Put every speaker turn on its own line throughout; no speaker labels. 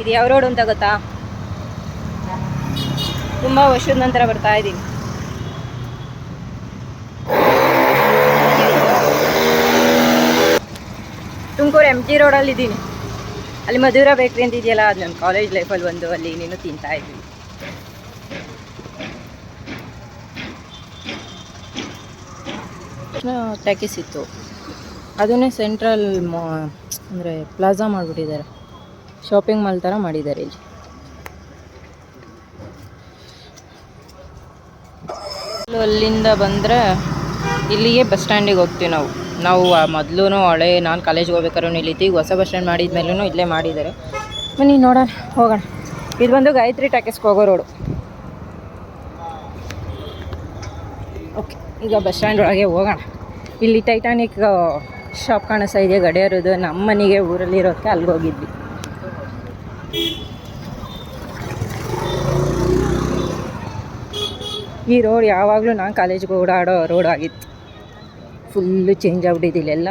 ಇದು ಯಾವ ರೋಡ್ ಅಂತ ಗೊತ್ತಾ? ತುಂಬ ವರ್ಷದ ನಂತರ ಬರ್ತಾ ಇದ್ದೀನಿ. ತುಮಕೂರು ಎಂ ಜಿ ರೋಡಲ್ಲಿ ಇದ್ದೀನಿ. ಅಲ್ಲಿ ಮಧುರ ಬೇಕ್ರಿ ಅಂತ ಇದೆಯಲ್ಲ, ಅದು ನನ್ನ ಕಾಲೇಜ್ ಲೈಫಲ್ಲಿ ಒಂದು, ಅಲ್ಲಿ ನೀನು ತಿಂತಾ ಇದ್ದೀನಿ. ಟ್ಯಾಕಿಸ್ ಇತ್ತು. ಅದನ್ನೇ ಸೆಂಟ್ರಲ್ ಮಾ, ಅಂದರೆ ಪ್ಲಾಜಾ ಮಾಡಿಬಿಟ್ಟಿದ್ದಾರೆ. ಶಾಪಿಂಗ್ ಮಾಲ್ ಥರ ಮಾಡಿದ್ದಾರೆ ಇಲ್ಲಿ. ಅಲ್ಲಿಂದ ಬಂದರೆ ಇಲ್ಲಿಗೆ ಬಸ್ ಸ್ಟ್ಯಾಂಡಿಗೆ ಹೋಗ್ತೀವಿ ನಾವು. ನಾವು ಮೊದಲು ಹಳೆ, ನಾನು ಕಾಲೇಜ್ಗೆ ಹೋಗ್ಬೇಕಾದ್ರೂ ಇಲ್ಲಿ ಈಗ ಹೊಸ ಬಸ್ ಸ್ಟ್ಯಾಂಡ್ ಮಾಡಿದ ಮೇಲೂ ಇಲ್ಲೇ ಮಾಡಿದ್ದಾರೆ. ಬನ್ನಿ, ನೋಡೋಣ, ಹೋಗೋಣ. ಇದು ಬಂದು ಗಾಯತ್ರಿ ಟಾಕೀಸ್ಗೆ ಹೋಗೋ ರೋಡು ಓಕೆ ಈಗ ಬಸ್ ಸ್ಟ್ಯಾಂಡ್ ಒಳಗೆ ಹೋಗೋಣ. ಇಲ್ಲಿ ಟೈಟಾನಿಕ್ ಶಾಪ್ ಕಾಣಿಸ್ತಾ ಇದೆ. ಗಡಿಯಾರದು ನಮ್ಮ ಮನೆಗೆ ಊರಲ್ಲಿರೋಕ್ಕೆ ಅಲ್ಲಿಗೆ ಹೋಗಿದ್ವಿ. ಈ ರೋಡ್ ಯಾವಾಗಲೂ ನಾನು ಕಾಲೇಜ್ಗೆ ಓಡಾಡೋ ರೋಡ್ ಆಗಿತ್ತು. ಫುಲ್ಲು ಚೇಂಜ್ ಆಗ್ಬಿಟ್ಟಿದೆ ಇಲ್ಲೆಲ್ಲ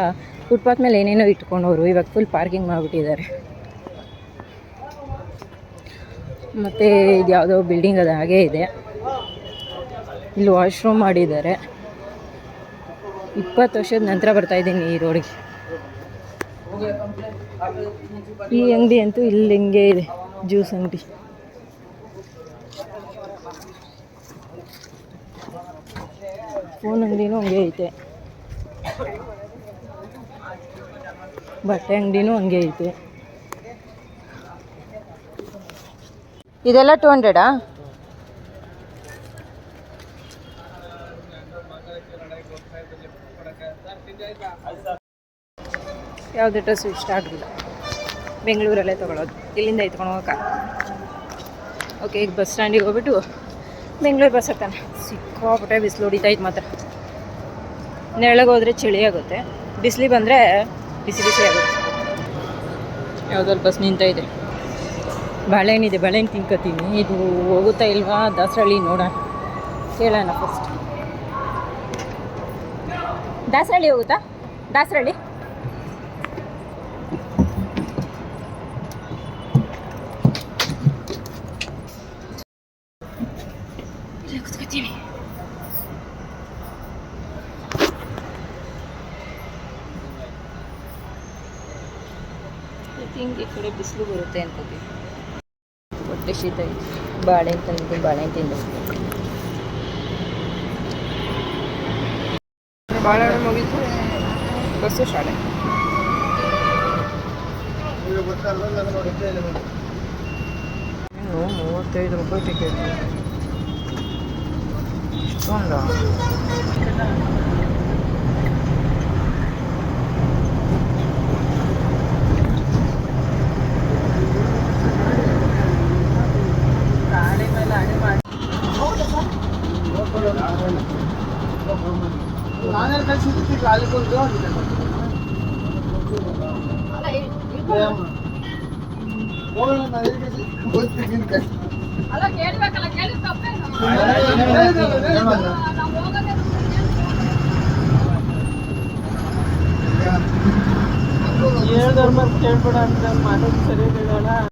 ಫುಟ್ಪಾತ್ ಮೇಲೆ ಏನೇನೋ ಇಟ್ಕೊಂಡವರು. ಇವಾಗ ಫುಲ್ ಪಾರ್ಕಿಂಗ್ ಮಾಡಿಬಿಟ್ಟಿದ್ದಾರೆ. ಮತ್ತು ಇದು ಯಾವುದೋ ಬಿಲ್ಡಿಂಗ್ ಅದು ಹಾಗೇ ಇದೆ. ಇಲ್ಲಿ ವಾಶ್ರೂಮ್ ಮಾಡಿದ್ದಾರೆ. ಇಪ್ಪತ್ತು ವರ್ಷದ ನಂತರ ಬರ್ತಾ ಇದ್ದೀನಿ ಈ ರೋಡಿಗೆ ಈ ಅಂಗಡಿ ಅಂತೂ ಇಲ್ಲಿ ಹಿಂಗೆ ಇದೆ ಜ್ಯೂಸ್ ಅಂಗಡಿ. ಫೋನ್ ಅಂಗಡಿನೂ ಹಂಗೆ ಐತೆ. ಬಟ್ಟೆ ಅಂಗಡಿನೂ ಹಂಗೆ ಐತೆ. ಇದೆಲ್ಲ ಟು ಹಂಡ್ರೆಡಾ ಯಾವುದೇ ಡ್ರೆಸ್ಸು ಇಷ್ಟ ಆಗಲಿಲ್ಲ ಬೆಂಗಳೂರಲ್ಲೇ ತೊಗೊಳೋದು. ಇಲ್ಲಿಂದ ಎತ್ಕೊಂಡು ಹೋಗಕ್ಕ ಓಕೆ ಈಗ ಬಸ್ ಸ್ಟ್ಯಾಂಡಿಗೆ ಹೋಗ್ಬಿಟ್ಟು ಬೆಂಗಳೂರು ಬಸ್ ಹತ್ತಾನೆ ಸಿಕ್ಕಾಪಟ್ಟೆ ಬಿಸಿಲು ಹೊಡಿತೈತೆ ಮಾತ್ರ. ನೆಳಗೆ ಚಳಿ ಆಗುತ್ತೆ. ಬಿಸಿಲಿ ಬಂದರೆ ಬಿಸಿ ಬಿಸಿ ಆಗುತ್ತೆ. ಯಾವುದಾದ್ರು ಬಸ್ ನಿಂತೈತೆ ಬಾಳೆಹಣ್ಣಿದೆ ಬಾಳೆಹಣ್ಣು ತಿನ್ಕೋತೀನಿ. ಇದು ಹೋಗುತ್ತಾ ಇಲ್ವಾ? ದಾಸರಳ್ಳಿ ನೋಡೋಣ. ಕೇಳೋಣ ಫಸ್ಟ್ ದಾಸರಳ್ಳಿ ಹೋಗುತ್ತಾ? ದಾಸರಳ್ಳಿ. ಈ ಕಡೆ ಬಿಸಿಲು ಬರುತ್ತೆ ಅನ್ಕೋತೀವಿ ಹೊಟ್ಟೆ ಶೀತ ಬಾಳೆ ಬಾಳೆಹಣ್ಣು ತಂದಿದ್ದೀನಿ ಬಾಳೆಹಣ್ಣು ತಿಂದು. ಬಾಳೆಹಣ್ಣು ಮುಗಿತು ಬಸ್ಸು ಶಾಲೆ ಮೂವತ್ತೈದು ರೂಪಾಯಿ ಟಿಕೆಟ್ ಇಷ್ಟೊಂದ
ನಾನೇ ಕಳ್ಸಿದ್ದು ಅಲ್ಲಿ ಬಂದು ಹೇಳ್ದವ್ರ ಮತ್ತೆ ಕೇಳ್ಬೇಡ ಅಂತ ಮಾಡೋದು ಸರಿ